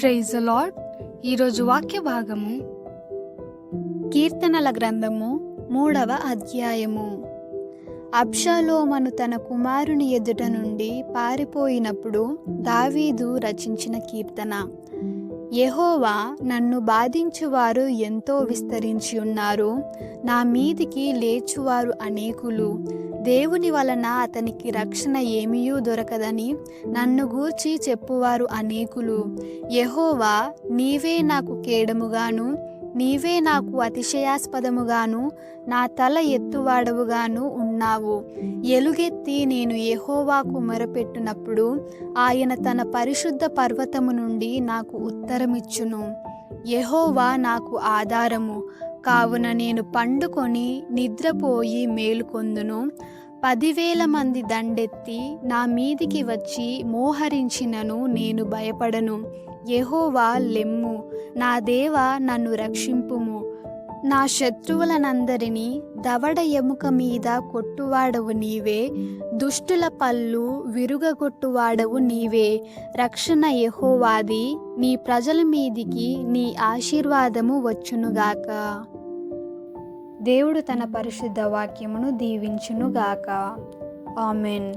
Praise lord ఈరోజు వాక్య భాగము కీర్తనల గ్రంథము మూడవ అధ్యాయము. అబ్షాలోమను తన కుమారుని ఎదుట నుండి పారిపోయినప్పుడు దావీదు రచించిన కీర్తన. యహోవా నన్ను బాధించువారు ఎంతో విస్తరించి ఉన్నారు. నా మీదికి లేచువారు అనేకులు. దేవుని వలన అతనికి రక్షణ ఏమీయూ దొరకదని నన్ను గూర్చి చెప్పువారు అనేకులు. యహోవా నీవే నాకు కేడముగాను నీవే నాకు అతిశయాస్పదముగాను నా తల ఎత్తువాడవుగాను ఉన్నావు. ఎలుగెత్తి నేను ఎహోవాకు మొరపెట్టునప్పుడు ఆయన తన పరిశుద్ధ పర్వతము నుండి నాకు ఉత్తరమిచ్చును. ఎహోవా నాకు ఆధారము. కావున నేను పండుకొని నిద్రపోయి మేలుకొందును. పదివేల మంది దండెత్తి నా మీదికి వచ్చి మోహరించినను నేను భయపడను. ఎహోవా లెమ్ము. నా దేవ నన్ను రక్షింపుము. నా శత్రువులనందరినీ దవడ ఎముక మీద కొట్టువాడవు నీవే. దుష్టుల పళ్ళు విరుగగొట్టువాడవు నీవే. రక్షణ ఎహోవాది నీ ప్రజల మీదికి నీ ఆశీర్వాదము వచ్చునుగాక. దేవుడు తన పరిశుద్ధ వాక్యమును దీవించునుగాక. ఆమెన్.